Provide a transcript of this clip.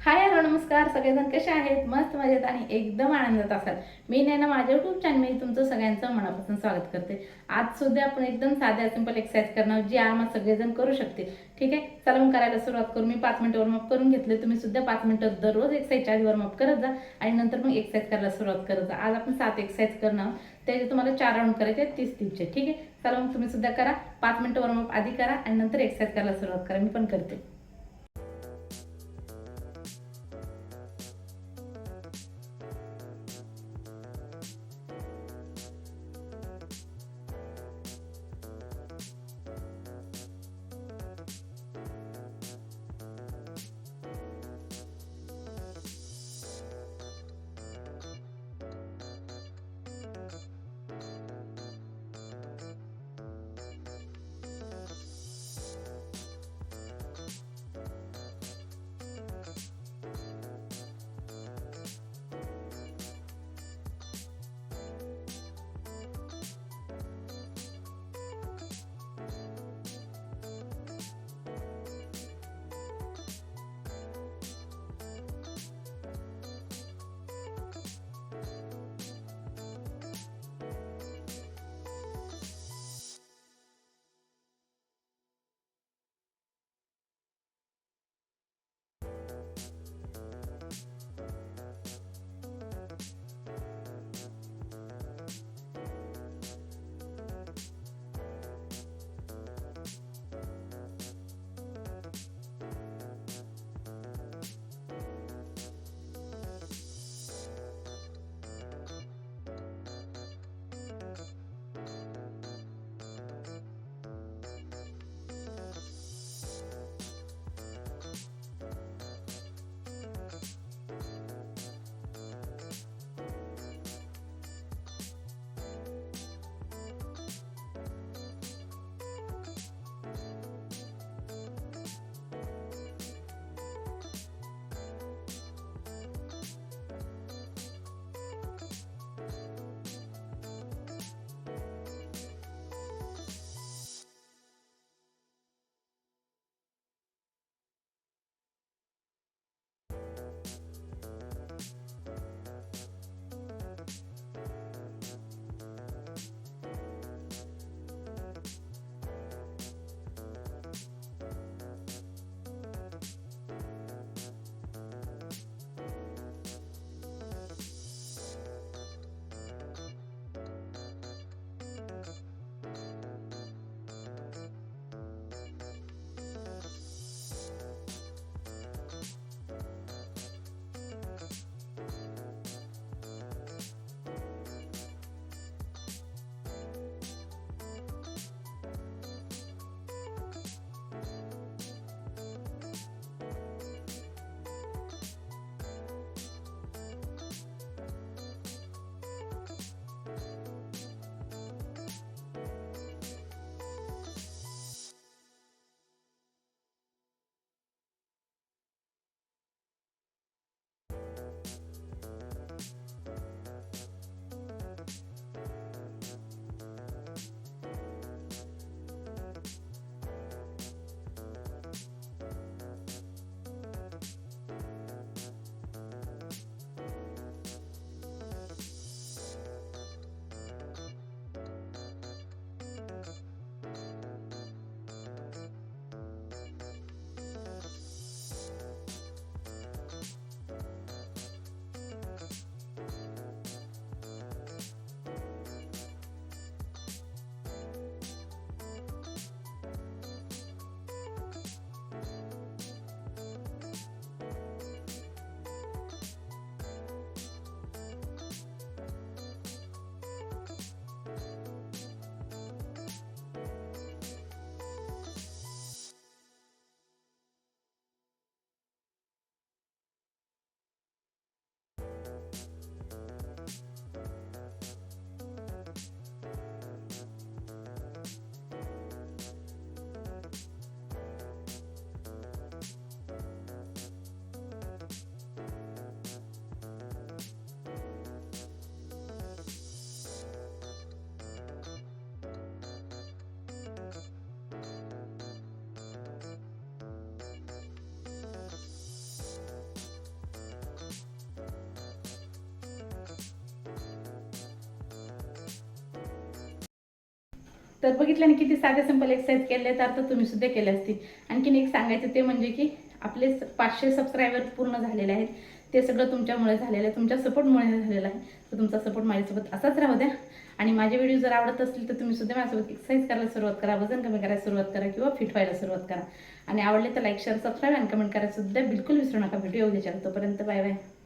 Hi hello नमस्कार. सगळेजण कसे आहेत? मस्त मजेत आणि एकदम आनंदात असाल. मी नैना माझ्या युट्यूब चॅनलमध्ये तुमचं सगळ्यांचं मनापासून स्वागत करते. आज सुद्धा आपण एकदम साध्या सिंपल एक्सरसाइज करणार जी आरामात सगळेजण करू शकते ठीक आहे? चला मग करायला सुरुवात करू. मी पाच मिनटं वॉर्मअप करून घेतले. तुम्ही सुद्धा पाच मिनटं दररोज एक्सरसाइजच्या आधी वॉर्मअप करत जा आणि नंतर मग एक्सरसाइज करायला सुरुवात करत जा. आज आपण सात एक्सरसाइज करणार त्याचे तुम्हाला चार राऊंड करायचे आहेत, तीस तीसचे. ठीक आहे? चला मग तुम्ही सुद्धा करा. पाच मिनटं वॉर्मअप आधी करा आणि नंतर एक्सरसाइज करायला सुरुवात करा. मी पण करते. तर बघितलं ना किती साध्या सिंपल एक्सरसाइज केले तर आता तुम्ही सुद्धा केले असतील. आणखीन एक सांगायचं ते म्हणजे की आपले स- पाचशे सबस्क्रायबर पूर्ण झालेले आहेत. ते सगळं तुमच्यामुळे झालेलं आहे. तुमच्या सपोर्टमुळे झालेलं आहे. तर तुमचा सपोर्ट माझ्यासोबत असाच राहू द्या. आणि माझे व्हिडिओ जर आवडत असतील तर तुम्ही सुद्धा माझ्यासोबत एक्सरसाइज करायला सुरुवात करा. वजन कमी करायला सुरुवात करा किंवा फिट व्हायला सुरुवात करा. आणि आवडले तर लाईक शेअर सबस्क्राईब आणि कमेंट करायला सुद्धा बिलकुल विसरू नका. व्हिडिओ उद्याच्या तोपर्यंत बाय बाय